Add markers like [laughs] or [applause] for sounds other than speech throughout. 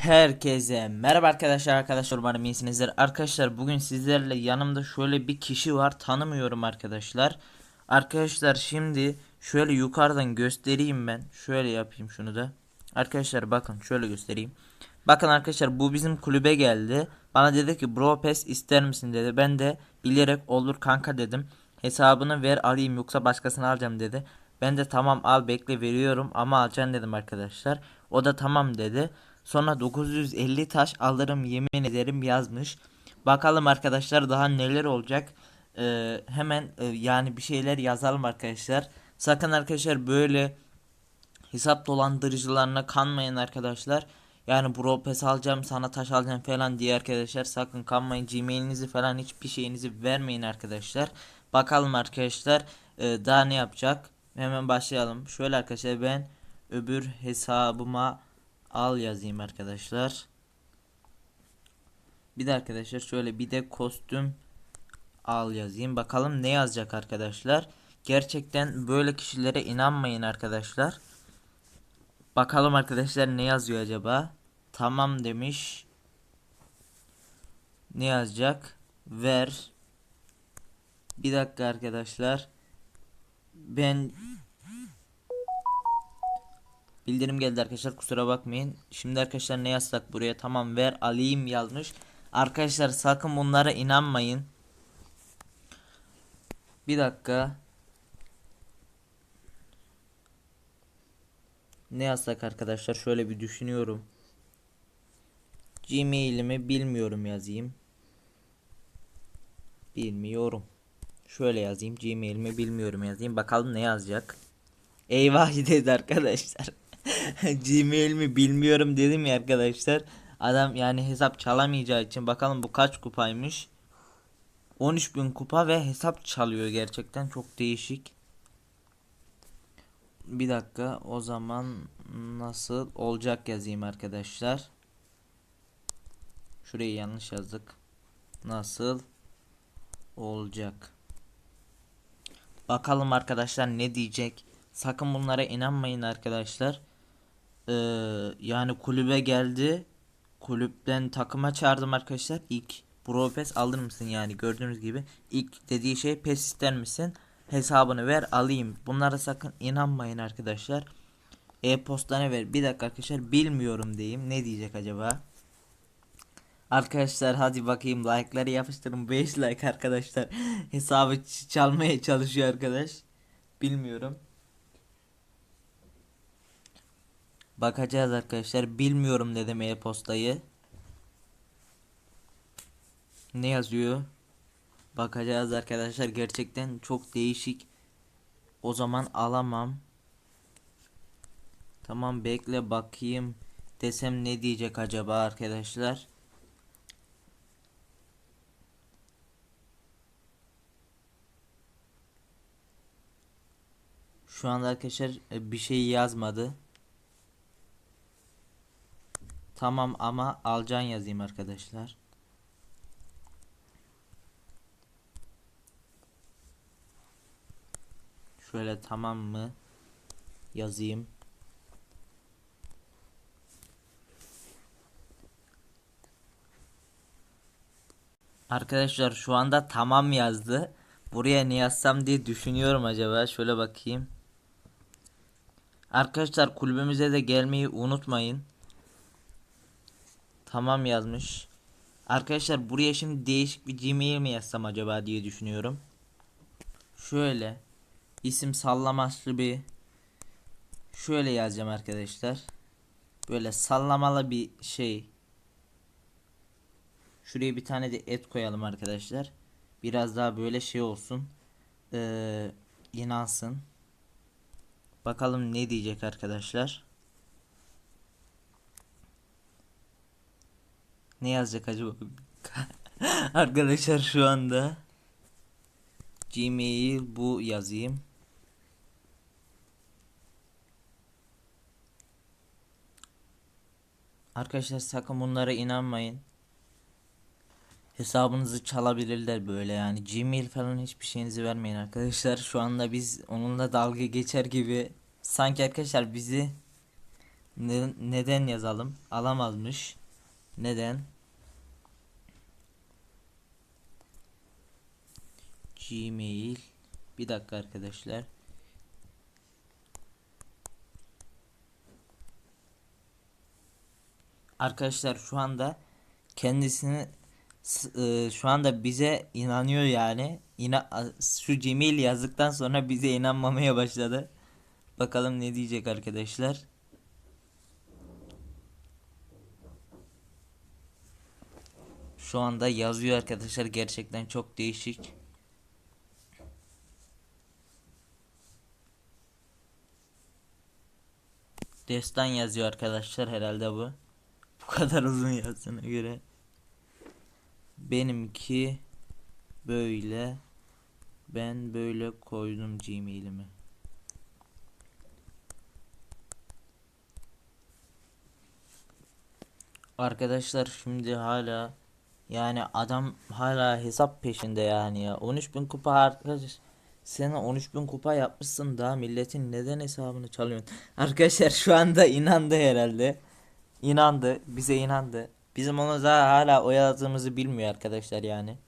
Herkese merhaba arkadaşlar. Arkadaşlar umarım iyisinizdir. Arkadaşlar bugün sizlerle yanımda şöyle bir kişi var. Tanımıyorum arkadaşlar. Arkadaşlar şimdi şöyle yukarıdan göstereyim ben. Şöyle yapayım şunu da. Arkadaşlar bakın şöyle göstereyim. Bakın arkadaşlar bu bizim kulübe geldi. Bana dedi ki bro pes ister misin? dedi. Ben de bilerek olur kanka dedim. Hesabını ver alayım yoksa başkasını alacağım dedi. Ben de tamam al bekle veriyorum ama alacaksın dedim arkadaşlar. O da tamam dedi Sonra 950 taş alırım yemin ederim yazmış. Bakalım arkadaşlar daha neler olacak. Ee, hemen e, yani bir şeyler yazalım arkadaşlar. Sakın arkadaşlar böyle hesap dolandırıcılarına kanmayın arkadaşlar. Yani bro pes alacağım sana taş alacağım falan diye arkadaşlar sakın kanmayın. Gmail'inizi falan hiçbir şeyinizi vermeyin arkadaşlar. Bakalım arkadaşlar e, daha ne yapacak. Hemen başlayalım. Şöyle arkadaşlar ben öbür hesabıma al yazayım arkadaşlar. Bir de arkadaşlar şöyle bir de kostüm al yazayım. Bakalım ne yazacak arkadaşlar. Gerçekten böyle kişilere inanmayın arkadaşlar. Bakalım arkadaşlar ne yazıyor acaba? Tamam demiş. Ne yazacak? Ver. Bir dakika arkadaşlar. Ben Bildirim geldi arkadaşlar kusura bakmayın. Şimdi arkadaşlar ne yazsak buraya tamam ver alayım yazmış. Arkadaşlar sakın bunlara inanmayın. Bir dakika. Ne yazsak arkadaşlar şöyle bir düşünüyorum. Gmail'imi bilmiyorum yazayım. Bilmiyorum. Şöyle yazayım. Gmail'imi bilmiyorum yazayım. Bakalım ne yazacak. Eyvah [laughs] dedi arkadaşlar. [laughs] Gmail mi bilmiyorum dedim ya arkadaşlar. Adam yani hesap çalamayacağı için bakalım bu kaç kupaymış. 13.000 kupa ve hesap çalıyor gerçekten çok değişik. Bir dakika o zaman nasıl olacak yazayım arkadaşlar. Şurayı yanlış yazdık. Nasıl olacak? Bakalım arkadaşlar ne diyecek. Sakın bunlara inanmayın arkadaşlar. Ee, yani kulübe geldi. Kulüpten takıma çağırdım arkadaşlar. İlk Bro Pes alır mısın yani gördüğünüz gibi. ilk dediği şey pes ister misin? Hesabını ver alayım. Bunlara sakın inanmayın arkadaşlar. E-postana ver. Bir dakika arkadaşlar bilmiyorum diyeyim. Ne diyecek acaba? Arkadaşlar hadi bakayım like'ları yapıştırın 5 like arkadaşlar. [laughs] Hesabı çalmaya çalışıyor arkadaş. Bilmiyorum. Bakacağız arkadaşlar. Bilmiyorum dedim e-postayı. Ne yazıyor? Bakacağız arkadaşlar. Gerçekten çok değişik. O zaman alamam. Tamam bekle bakayım desem ne diyecek acaba arkadaşlar? Şu anda arkadaşlar e, bir şey yazmadı. Tamam ama alcan yazayım arkadaşlar. Şöyle tamam mı yazayım. Arkadaşlar şu anda tamam yazdı. Buraya ne yazsam diye düşünüyorum acaba. Şöyle bakayım. Arkadaşlar kulübümüze de gelmeyi unutmayın. Tamam yazmış. Arkadaşlar buraya şimdi değişik bir Gmail mi yazsam acaba diye düşünüyorum. Şöyle isim sallamaslı bir şöyle yazacağım arkadaşlar. Böyle sallamalı bir şey. Şuraya bir tane de et koyalım arkadaşlar. Biraz daha böyle şey olsun. Ee, inansın. Bakalım ne diyecek arkadaşlar. Ne yazacak acaba? [laughs] Arkadaşlar şu anda Gmail bu yazayım. Arkadaşlar sakın bunlara inanmayın. Hesabınızı çalabilirler böyle yani. Gmail falan hiçbir şeyinizi vermeyin arkadaşlar. Şu anda biz onunla dalga geçer gibi sanki arkadaşlar bizi Ne- neden yazalım? Alamazmış. Neden? Gmail. Bir dakika arkadaşlar. Arkadaşlar şu anda kendisini e, şu anda bize inanıyor yani. İna şu Gmail yazdıktan sonra bize inanmamaya başladı. Bakalım ne diyecek arkadaşlar. Şu anda yazıyor arkadaşlar gerçekten çok değişik. Destan yazıyor arkadaşlar herhalde bu. Bu kadar uzun yazdığına göre. Benimki böyle. Ben böyle koydum Gmail'imi. Arkadaşlar şimdi hala yani adam hala hesap peşinde yani ya. 13.000 kupa arkadaş. Sen 13.000 kupa yapmışsın daha milletin neden hesabını çalıyorsun? [laughs] Arkadaşlar şu anda inandı herhalde. İnandı. Bize inandı. Bizim onu daha hala oyaladığımızı bilmiyor arkadaşlar yani.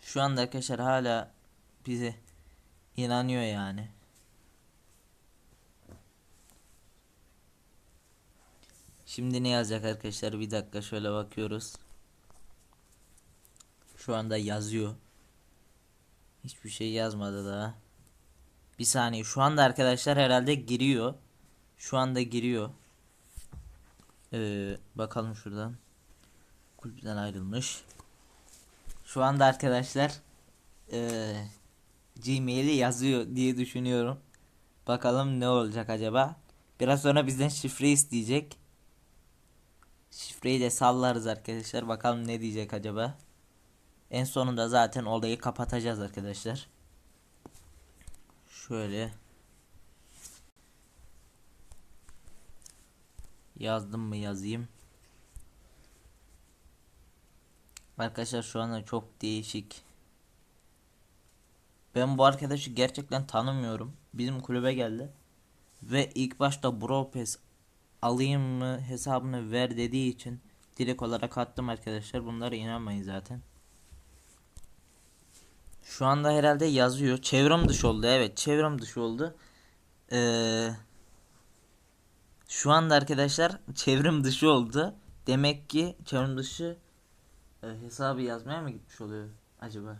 Şu anda arkadaşlar hala bize inanıyor yani. Şimdi ne yazacak arkadaşlar? Bir dakika şöyle bakıyoruz. Şu anda yazıyor. Hiçbir şey yazmadı daha. Bir saniye. Şu anda arkadaşlar herhalde giriyor. Şu anda giriyor. Ee, bakalım şuradan. Kulüpten ayrılmış. Şu anda arkadaşlar ee, Gmail'i yazıyor diye düşünüyorum. Bakalım ne olacak acaba. Biraz sonra bizden şifre isteyecek. Şifreyi de sallarız arkadaşlar. Bakalım ne diyecek acaba. En sonunda zaten olayı kapatacağız arkadaşlar. Şöyle. Yazdım mı yazayım. Arkadaşlar şu anda çok değişik. Ben bu arkadaşı gerçekten tanımıyorum. Bizim kulübe geldi. Ve ilk başta Bro Pass alayım mı hesabını ver dediği için direkt olarak attım arkadaşlar. Bunlara inanmayın zaten. Şu anda herhalde yazıyor. Çevrim dışı oldu. Evet çevrim dışı oldu. Ee, şu anda arkadaşlar [laughs] çevrim dışı oldu. Demek ki çevrim dışı e, hesabı yazmaya mı gitmiş oluyor acaba?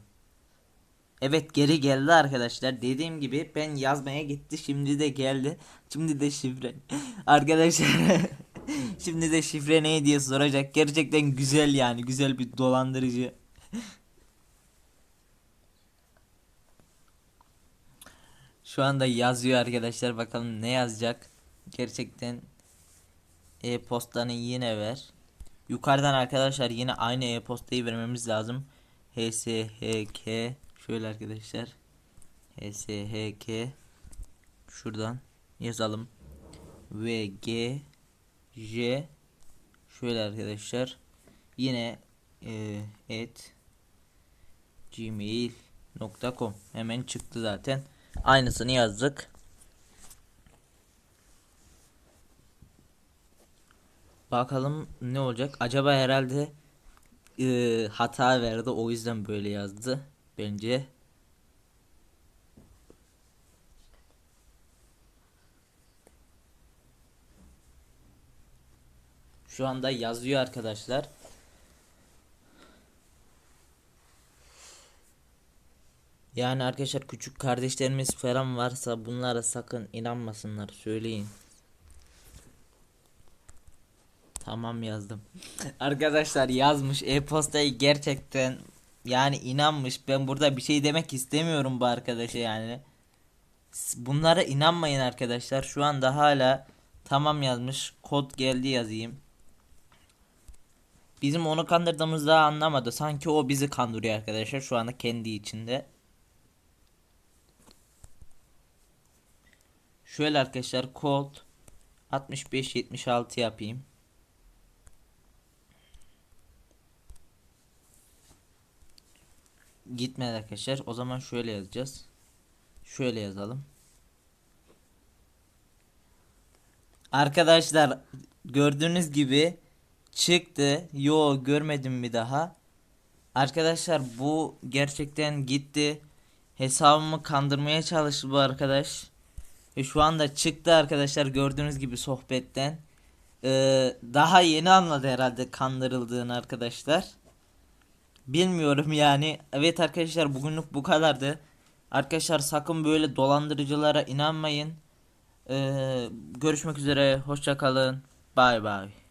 Evet geri geldi arkadaşlar. Dediğim gibi ben yazmaya gitti. Şimdi de geldi. Şimdi de şifre. [laughs] arkadaşlar [laughs] şimdi de şifre ne diye soracak. Gerçekten güzel yani. Güzel bir dolandırıcı. [laughs] Şu anda yazıyor arkadaşlar. Bakalım ne yazacak. Gerçekten e-postanı yine ver. Yukarıdan arkadaşlar yine aynı e-postayı vermemiz lazım. HSHK şöyle arkadaşlar. HSHK şuradan yazalım. VG J şöyle arkadaşlar. Yine e, et gmail.com hemen çıktı zaten. Aynısını yazdık. Bakalım ne olacak? Acaba herhalde e, hata verdi o yüzden böyle yazdı. Bence. Şu anda yazıyor arkadaşlar. Yani arkadaşlar küçük kardeşlerimiz falan varsa bunlara sakın inanmasınlar söyleyin. Tamam yazdım. [laughs] Arkadaşlar yazmış e-postayı gerçekten yani inanmış. Ben burada bir şey demek istemiyorum bu arkadaşa yani. Bunlara inanmayın arkadaşlar. Şu anda hala tamam yazmış. Kod geldi yazayım. Bizim onu kandırdığımızı daha anlamadı. Sanki o bizi kandırıyor arkadaşlar şu anda kendi içinde. Şöyle arkadaşlar kod 6576 yapayım. Gitmedi arkadaşlar. O zaman şöyle yazacağız. Şöyle yazalım. Arkadaşlar gördüğünüz gibi çıktı. Yo görmedim bir daha. Arkadaşlar bu gerçekten gitti. Hesabımı kandırmaya çalıştı bu arkadaş. Ve şu anda çıktı arkadaşlar gördüğünüz gibi sohbetten. Ee, daha yeni anladı herhalde kandırıldığını arkadaşlar. Bilmiyorum yani. Evet arkadaşlar bugünlük bu kadardı. Arkadaşlar sakın böyle dolandırıcılara inanmayın. Ee, görüşmek üzere. Hoşça kalın. Bay bay.